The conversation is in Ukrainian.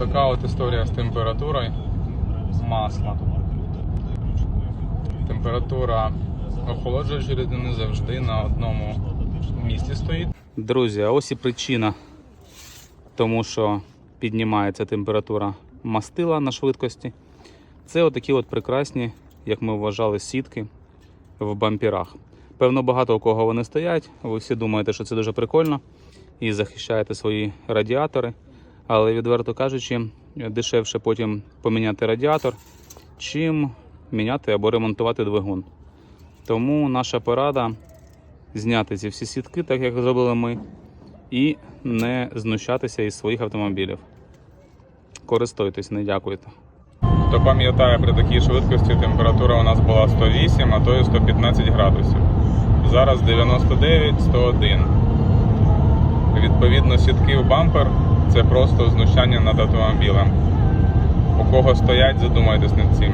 Отака от історія з температурою масла. Температура охолоджуючої рідини завжди на одному місці стоїть. Друзі, а ось і причина, тому що піднімається температура мастила на швидкості. Це отакі от прекрасні, як ми вважали, сітки в бампірах. Певно, багато у кого вони стоять. Ви всі думаєте, що це дуже прикольно і захищаєте свої радіатори. Але відверто кажучи, дешевше потім поміняти радіатор, чим міняти або ремонтувати двигун. Тому наша порада зняти ці всі сітки, так як зробили ми, і не знущатися із своїх автомобілів. Користуйтесь, не дякуйте. Хто пам'ятає, при такій швидкості температура у нас була 108, а то і 115 градусів. Зараз 99-101. Відповідно, сітки в бампер це просто знущання над автомобілем. У кого стоять, задумайтесь над цим.